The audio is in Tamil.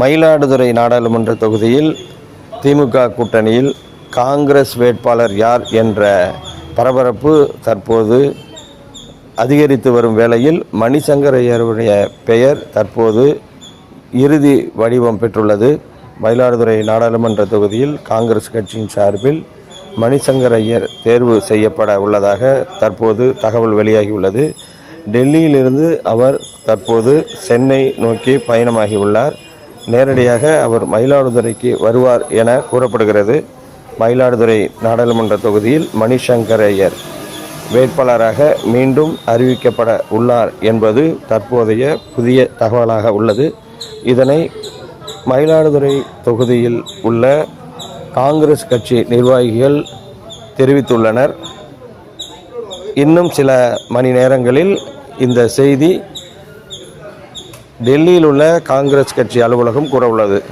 மயிலாடுதுறை நாடாளுமன்ற தொகுதியில் திமுக கூட்டணியில் காங்கிரஸ் வேட்பாளர் யார் என்ற பரபரப்பு தற்போது அதிகரித்து வரும் வேளையில் மணிசங்கர் ஐயருடைய பெயர் தற்போது இறுதி வடிவம் பெற்றுள்ளது. மயிலாடுதுறை நாடாளுமன்ற தொகுதியில் காங்கிரஸ் கட்சியின் சார்பில் மணிசங்கர் ஐயர் தேர்வு செய்யப்பட உள்ளதாக தற்போது தகவல் வெளியாகியுள்ளது. டெல்லியிலிருந்து அவர் தற்போது சென்னை நோக்கி பயணமாகியுள்ளார் நேரடியாக அவர் மயிலாடுதுறைக்கு வருவார் என கூறப்படுகிறது. மயிலாடுதுறை நாடாளுமன்ற தொகுதியில் மணிசங்கர் ஐயர் வேட்பாளராக மீண்டும் அறிவிக்கப்பட உள்ளார் என்பது தற்போதைய புதிய தகவலாக உள்ளது. இதனை மயிலாடுதுறை தொகுதியில் உள்ள காங்கிரஸ் கட்சி நிர்வாகிகள் தெரிவித்துள்ளனர். இன்னும் சில மணி நேரங்களில் இந்த செய்தி டெல்லியில் உள்ள காங்கிரஸ் கட்சி அலுவலகம் கூற உள்ளது.